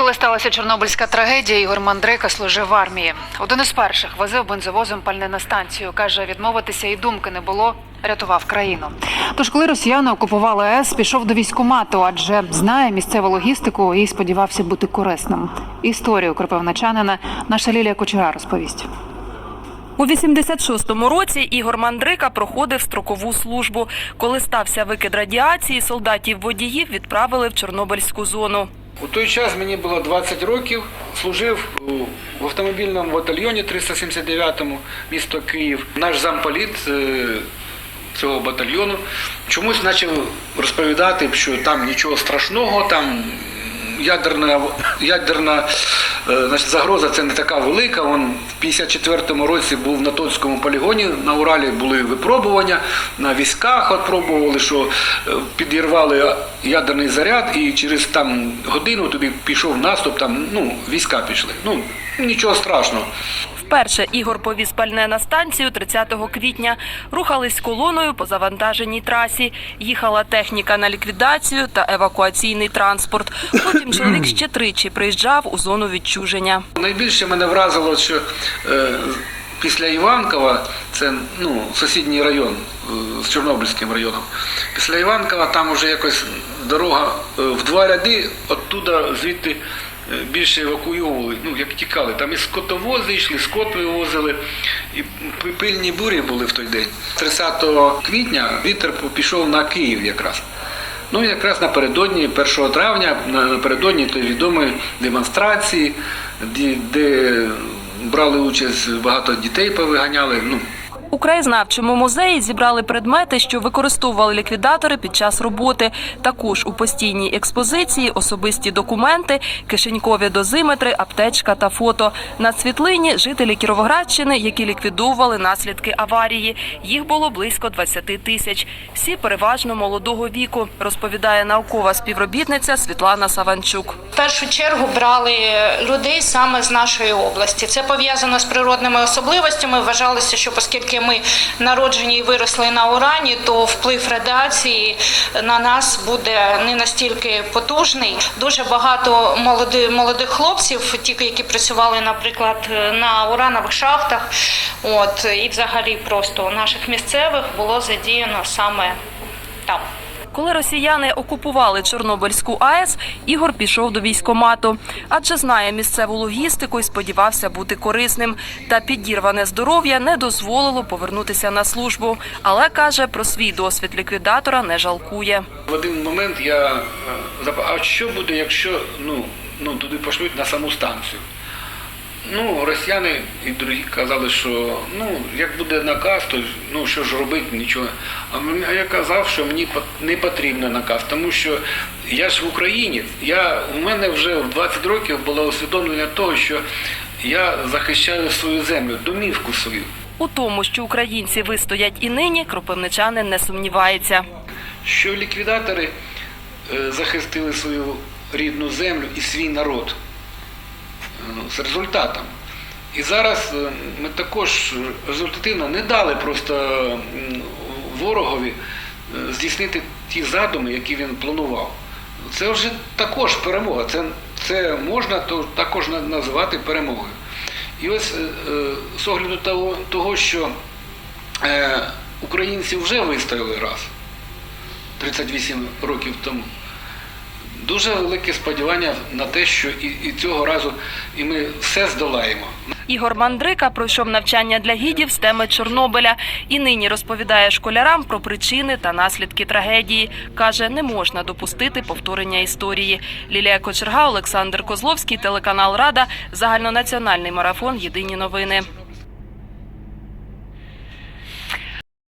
Коли сталася Чорнобильська трагедія, Ігор Мандрейка служив в армії. Один із перших возив бензовозом пальне на станцію. каже, відмовитися і думки не було. Рятував країну. Тож, коли росіяни окупували АЕС, пішов до військкомату, адже знає місцеву логістику і сподівався бути корисним. Історію кропивничанина наша Лілія Кучера розповість. У 86-му році Ігор Мандрика проходив строкову службу. Коли стався викид радіації, солдатів-водіїв відправили в Чорнобильську зону. У той час мені було 20 років, служив в автомобільному батальйоні 379-му, місто Київ. Наш замполіт е, цього батальйону чомусь почав розповідати, що там нічого страшного, там ядерна, ядерна е, значить, загроза це не така велика. Он в 54-му році був на Тоцькому полігоні, на Уралі були випробування, на військах відпробували, що е, підірвали ядерний заряд, і через там годину туди пішов наступ, там ну, війська пішли. Ну, нічого страшного. Вперше Ігор повіз пальне на станцію 30 квітня. Рухались колоною по завантаженій трасі. Їхала техніка на ліквідацію та евакуаційний транспорт. Потім чоловік ще тричі приїжджав у зону відчуження. Найбільше мене вразило, що е, після Іванкова, це ну, сусідній район е, з Чорнобильським районом. Після Іванкова там вже якось дорога е, в два ряди, оттуда звідти більше евакуювали, ну як тікали. Там і скотовози йшли, скот вивозили, і пильні бурі були в той день. 30 квітня вітер пішов на Київ якраз. Ну, якраз напередодні 1 травня, напередодні тої відомої демонстрації, де, де брали участь багато дітей, повиганяли. Ну, У краєзнавчому музеї зібрали предмети, що використовували ліквідатори під час роботи. Також у постійній експозиції особисті документи, кишенькові дозиметри, аптечка та фото. На світлині жителі Кіровоградщини, які ліквідовували наслідки аварії. Їх було близько 20 тисяч. Всі переважно молодого віку, розповідає наукова співробітниця Світлана Саванчук. В першу чергу брали людей саме з нашої області. Це пов'язано з природними особливостями. Вважалося, що оскільки ми народжені і виросли на урані, то вплив радіації на нас буде не настільки потужний. Дуже багато молодих, молодих хлопців, ті, які працювали, наприклад, на уранових шахтах, от і взагалі просто наших місцевих було задіяно саме там. Коли росіяни окупували Чорнобильську АЕС, Ігор пішов до військомату, адже знає місцеву логістику і сподівався бути корисним. Та підірване здоров'я не дозволило повернутися на службу. Але каже, про свій досвід ліквідатора не жалкує. в один момент я а що буде, якщо ну, ну, туди пошлють на саму станцію? Ну, росіяни і другі казали, що ну, як буде наказ, то ну, що ж робити, нічого. А я казав, що мені не потрібен наказ, тому що я ж в Україні. Я, у мене вже в 20 років було усвідомлення того, що я захищаю свою землю, домівку свою. У тому, що українці вистоять і нині, кропивничанин не сумнівається. що ліквідатори е, захистили свою рідну землю і свій народ з результатом. І зараз е, ми також результативно не дали просто ворогові е, здійснити ті задуми, які він планував. Це вже також перемога. Це, це можна то, також на- називати перемогою. І ось е, з огляду того, того що українці вже вистояли раз. 38 років тому. Дуже велике сподівання на те, що і, і цього разу і ми все здолаємо. Ігор Мандрика пройшов навчання для гідів з теми Чорнобиля і нині розповідає школярам про причини та наслідки трагедії. Каже, не можна допустити повторення історії. Лілія Кочерга, Олександр Козловський, телеканал Рада, загальнонаціональний марафон. Єдині новини.